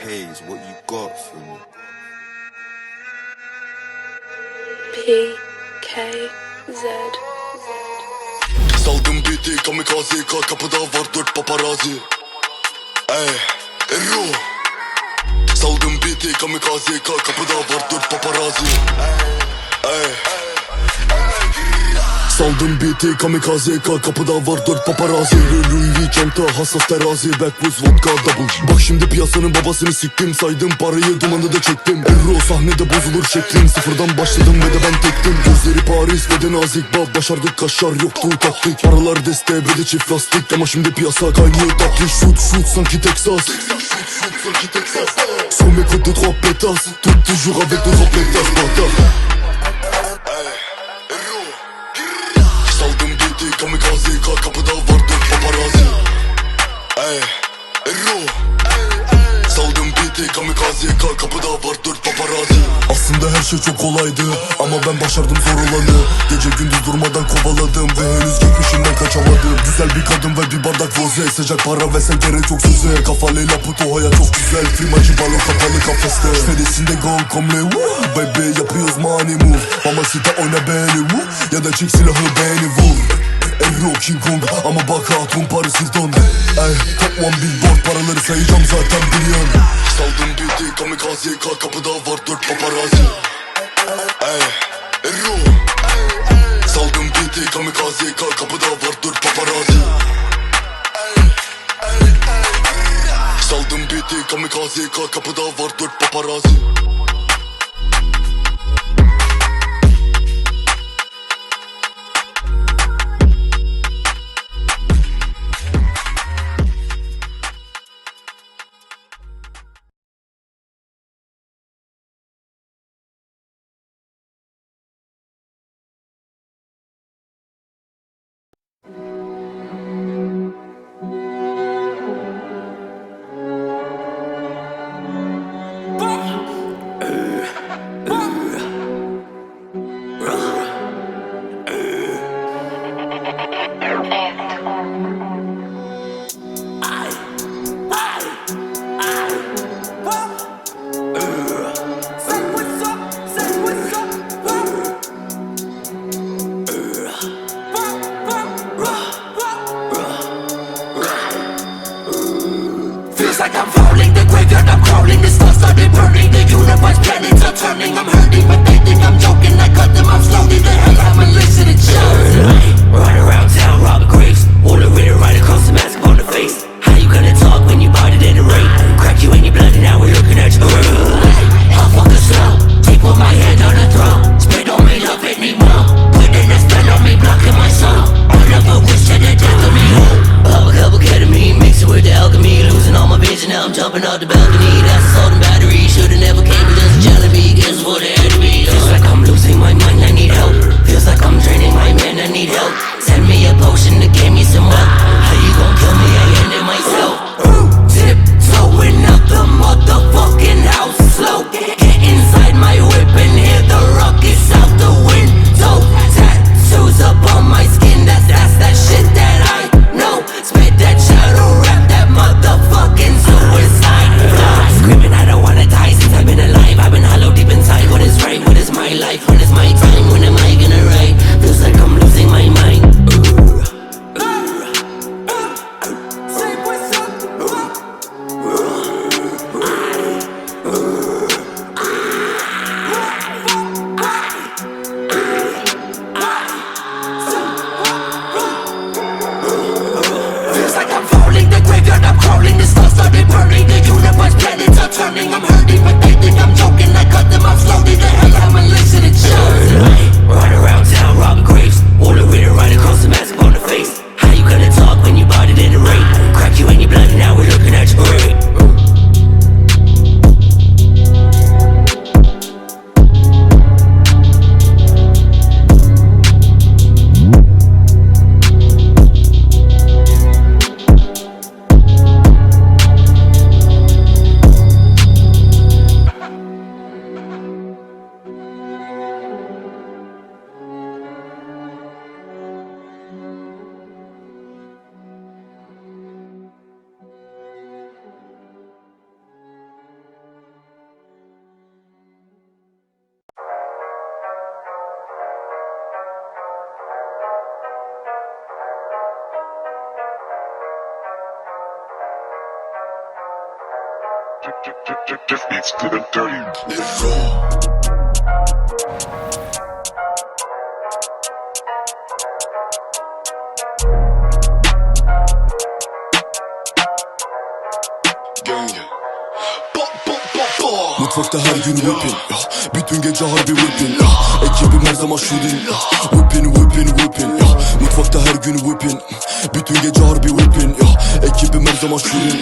haze, what you got for me? P K Z Z. Saldım biti kamikaze ka kapıda var dört paparazi Ey Erro Saldım biti kamikaze ka kapıda var dört paparazi Ey Saldım biti kamikaze ka kapıda var dört paparazi Louis çanta hassas terazi Backwoods vodka double Bak şimdi piyasanın babasını siktim Saydım parayı dumanı da çektim. Erro sahnede bozulur şeklim Sıfırdan başladım ve de ben tektim. Gözleri Paris ve de nazik bab Başardık kaşar yoktu taktik. Paralar deste ve de çift lastik. Ama şimdi piyasa kaynıyor tatlı Shoot shoot sanki Texas. Sous mes coups de trois pétasses. Tout toujours avec de trois pétasses ka kapıda var dört paparazzi. Aslında her şey çok kolaydı Ama ben başardım zor olanı. Gece gündüz durmadan kovaladım Ve henüz geçmişimden kaçamadım. Güzel bir kadın ve bir bardak roze Sıcak para ve sen gerek yok söze. Kafalıyla puto hayat çok güzel. Klimacı balo kapalı kafeste. Fedesinde gong komle Baby yapıyoruz money move. Mamacita oyna beni woo Ya da çek silahı beni vur Erro King Kong ama bak hatun Paris Hilton Ey top one billboard paraları sayacağım zaten biliyorsun Saldım biti kamikaze ka kapıda var dört paparazzi. Ey Erro Saldım biti kamikaze ka kapıda var dört paparazzi. Saldım biti kamikaze ka kapıda var dört paparazzi Just beats to the dirty. Erro Mutfakta her gün whipping. Bütün gece harbi whipping. Ekibim her zaman shooting. Whipping whipping whipping. Mutfakta her gün whipping Bütün gece harbi whipping. Ekibim her zaman shooting.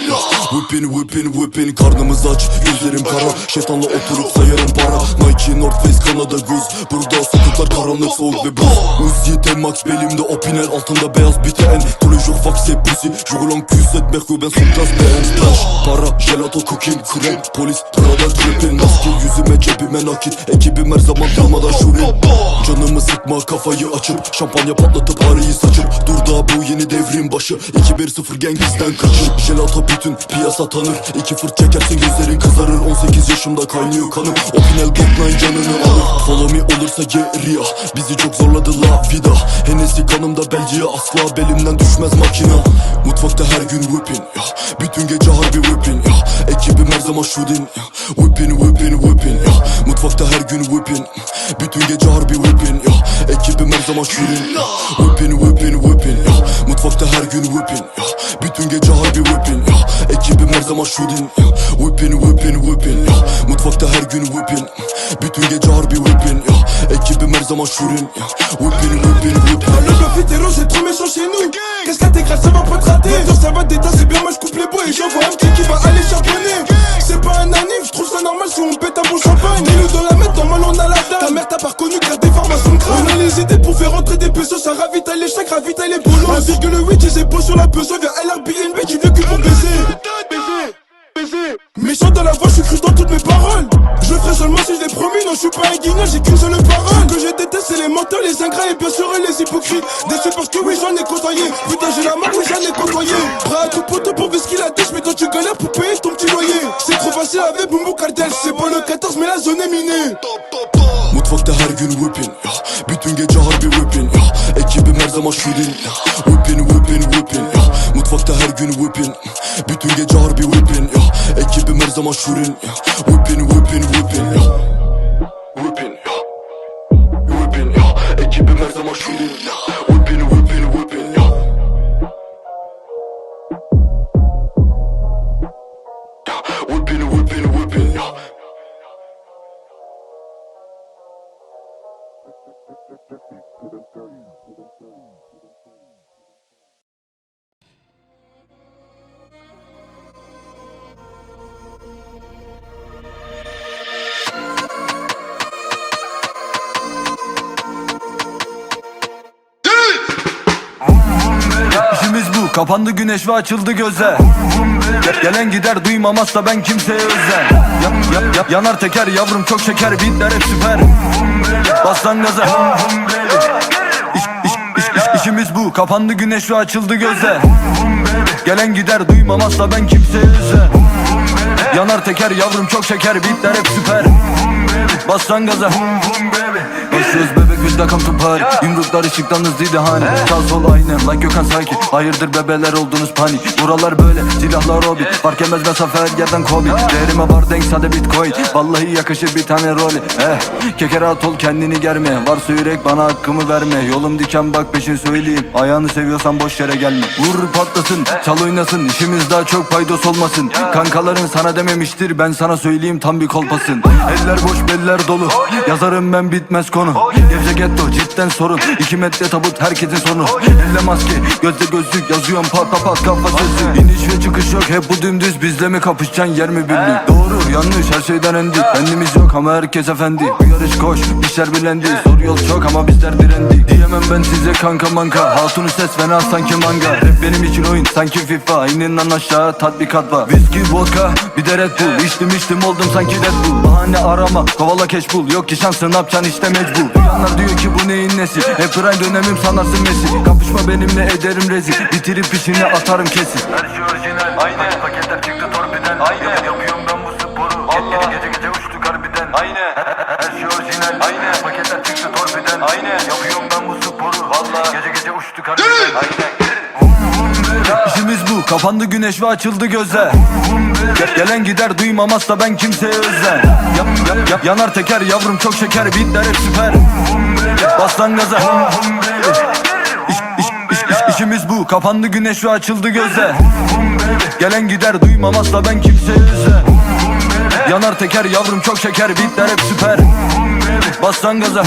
Whipping whipping whipping Karnımız aç gözlerim kara Şeytanla oturup sayarım para Nike North Face Kanada Goose Burada sokaklar karanlık soğuk ve buz Uzi T-Max belimde Opinel Altında beyaz BTN Jours fax et pussy Je roule en Q7 Merco ben son gaz BM Splash Para Gelato Cooking Krem Polis Prada Trippin Maske yüzüme cebime nakit Ekibim her zaman kalmadan şurin Canımı sıkma kafayı açıp Şampanya patlatıp parayı saçıp Dur da bu yeni devrin başı 2-1-0 gangisten kaçır Gelato bütün piyasa tanır İki fırt çekersin gözlerin kızarır 18 yaşımda kaynıyor kanım Opinel 9 canını alır Follow me olursa geriye Bizi çok zorladı la vida. Hennessy kanımda Belgiye asla belimden düşmez makina Mutfakta her gün whipping ya Bütün gece harbi whipping ya Ekibim her zaman shooting ya Whipping whipping whipping ya Mutfakta her gün whipping Bütün gece harbi whipping ya Ekibim her zaman shooting ya Whipping whipping whipping ya Mutfakta her gün whipping ya Bütün gece harbi whipping ya Ekibim her zaman shooting ya Whipping whipping whipping ya Mutfakta her gün whipping Bütün gece harbi whipping ya Ekibim her zaman shooting ya Whipping whipping whipping Le hétéro c'est trop méchant chez nous Ça va pas te rater Maintenant ça va d'état c'est bien moi je coupe les bois Et j'envoie un petit qui va aller charbonner. C'est pas un anime je trouve ça normal si on pète un bon champagne. Dis-le dans la mettre normal on a la dame Ta mère t'a pas reconnu car des formations de crâne. On a les idées pour faire rentrer des pesos Ça ravitaille les chèques ravitaille les bolos 1,8 j'ai beau sur la peso Viens LRBNB tu veux que pour baiser. Méchant dans la voix, je suis cru dans toutes mes paroles Je le ferai seulement si je l'ai promis, non je suis pas un guignol, j'ai qu'une seule parole que je déteste c'est les menteurs, les ingrats et bien sûr les hypocrites. Déçu parce que oui j'en ai côtoyé. Putain j'ai la main, oui j'en ai côtoyé. Prêt à tout poteau pour ce qu'il a Mais quand tu galères pour payer ton petit loyer. C'est trop facile avec Bumbo Cartel C'est pas le 14 mais la zone est minée. Mutfakta her gün whipping ya Bütün gece harbi whipping ya Ekibim her zaman shooting ya Whipping whipping whipping ya Mutfakta her gün whipping Bütün gece harbi whipping her zaman shooting ya Whipping whipping Whipping kapandı güneş ve açıldı gözler Ge- Gelen gider duymamazsa ben kimseye özel ya, ya, ya- Yanar teker yavrum çok şeker beatler hep süper. Bas lan gaza. İş, iş, iş, iş- işimiz bu. Kapandı güneş ve açıldı gözler Gelen gider duymamazsa ben kimseye özel Yanar teker yavrum çok şeker beatler hep süper. Bas lan gaza. Başlıyoruz bebek biz de come to party. Yumruklar ışıktan hızlıydı hani Sağ sol aynı like Gökhan Saki Hayırdır bebeler oldunuz panik Buralar böyle silahlar hobi. Fark etmez mesafe her yerden kobi. Değerime var denk sade bitcoin. Vallahi yakışır bir tane rolü Eh keke rahat ol kendini germe. Varsa yürek bana hakkımı verme. Yolum diken bak peşin söyleyeyim. Ayağını seviyorsan boş yere gelme. Vur patlasın çal oynasın. İşimiz daha çok paydos olmasın. Kankaların sana dememiştir Ben sana söyleyeyim tam bir kolpasın. Eller boş beller dolu. Yazarım ben bitmez konu. Gevze getto cidden sorun. İki metre tabut herkesin sonu Elle maske gözde gözlük yazıyorum pat pat pat kafa sesi. İniş ve çıkış yok hep bu dümdüz. Bizle mi kapışacaksın yer mi birlik Doğru yanlış her şeyden endik Kendimiz yok ama herkes efendi. Bu yarış koş işler bilendi. Zor yol çok ama bizler direndik Diyemem ben size kanka manka. Hatunu ses fena sanki manga. Rap benim için oyun sanki FIFA. İninden aşağı tatbikat var. Viski vodka bir de Red Bull. İçtim içtim oldum sanki Red Bull Bahane arama kovala keş bul Yok ki şansın yapacaksın işte mecbur. Duyanlar diyor ki bu neyin nesi? Hep dönemim sanarsın Messi. Kapışma benimle ederim rezil. Bitirip içine atarım kesin. Her şey orijinal. Aynı Paketler çıktı torpiden. Aynı Yapıyorum ben bu sporu. Allah. Gece gece uçtuk harbiden. Aynı Her şey orijinal. Aynı Paketler çıktı torpiden. Aynı Yapıyorum ben bu sporu. Valla Gece gece uçtuk harbiden. Aynı Kapandı güneş ve açıldı gözler Ge- Gelen gider duymam asla ben kimseye özlem. Ya, ya, ya- Yanar teker yavrum çok şeker Beatler hep süper. Bas lan gaza. İş, iş, iş, iş- işimiz bu. Kapandı güneş ve açıldı gözler Gelen gider duymam asla ben kimseye özlem. Yanar teker yavrum çok şeker Beatler hep süper. Bas lan gaza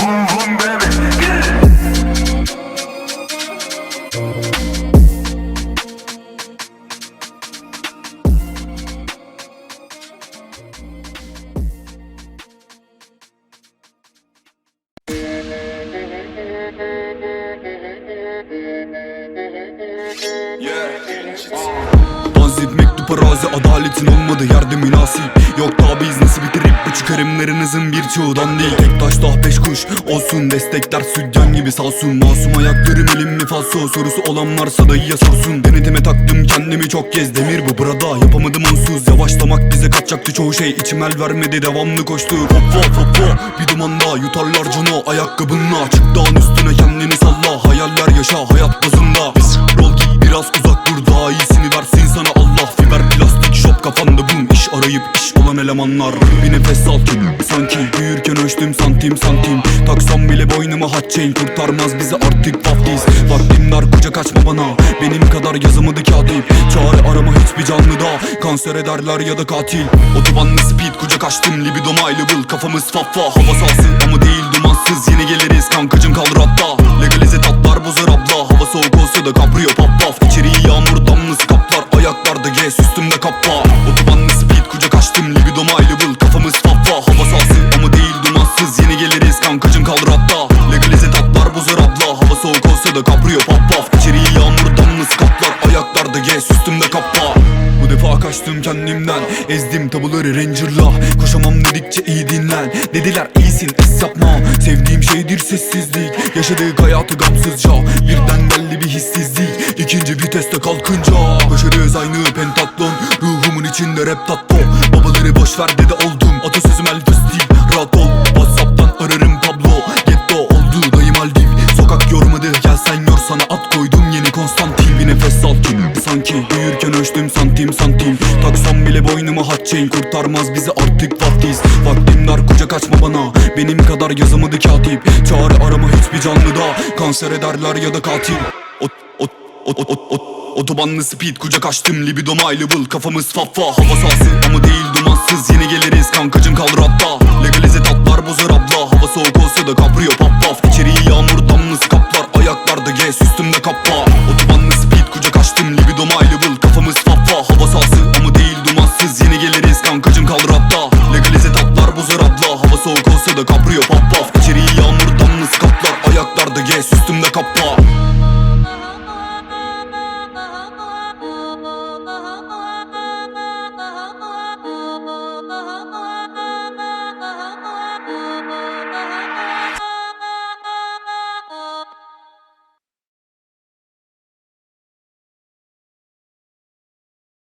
Tanzip mektup arazi adaletin olmadı yerde münasip. Yok daha biz nasıl bitirip bu çıkarımlarınızın birçoğudan değil. Tek taş daha peş kuş olsun. Destekler sütyen gibi salsun Masum ayaklarım elim mi falso? Sorusu olan varsa dayıya sorsun. Denetime taktım kendimi çok kez. Demir bu burada. Yapamadım onsuz. Yavaşlamak bize kaçacaktı çoğu şey. İçim el vermedi devamlı koştu. Hoppa hoppa bir dumanda yutarlar cano ayakkabınla. Çık dağın üstüne kendini salla. Hayaller yaşa. Hayat bazında Biz rol giy biraz uzak dur. Daha iyisini versin kafanda bum iş arayıp iş olan elemanlar. Bir nefes al ki sanki büyürken ölçtüm santim santim. Taksam bile boynuma hat chain kurtarmaz bizi artık vaftiz Vaktim dar kucak açma bana benim kadar yazamadı katip Çare arama hiçbir canlıda kanser ederler ya da katil. Otobanlı speed kucak açtım libidom high level Kafamız faffa. Hava sahası ama değil dumansız Yine geliriz. Kankacım kalır hatta Legalize tatlar bozar abla. Hava soğuk olsa da kaprio pop pop. İçeriği yağmur damlası kaplar Ayaklarda gez üstümde kappa Viteste kalkınca Başarıyoruz aynı pentatlon Ruhumun içinde rap tatlı. Babaları boş ver dede oldum Atasözüm Elvis değil Rahat ol Whatsapp'tan ararım Pablo Getto oldu dayım Aldiv Sokak yormadı gel sen yor sana at koydum yeni Konstantin. Bir nefes al ki sanki büyürken ölçtüm santim santim. Taksam bile boynuma hat chain kurtarmaz bizi artık vaktiz. Vaktim dar kucak açma bana. Benim kadar yazamadı katip. Çare arama hiçbir canlıda. Kanser ederler ya da katil. Ot, ot, ot, ot, ot. Otobanlı speed kucak açtım libidom level Kafamız faffa hava sahası ama değil dumansız. Yine geliriz kankacım kaldır hatta. Legalize tatlar bozar abla. Hava soğuk olsa da kaprio pop pop İçeriği yağmur damlası kaplar Ayaklarda gez üstümde kappa. Otobanlı speed kucak açtım libidom level Kafamız faffa hava sahası ama değil dumansız. Yine geliriz kankacım kaldır hatta. Legalize tatlar bozar abla. Hava soğuk olsa da kaprio pop pop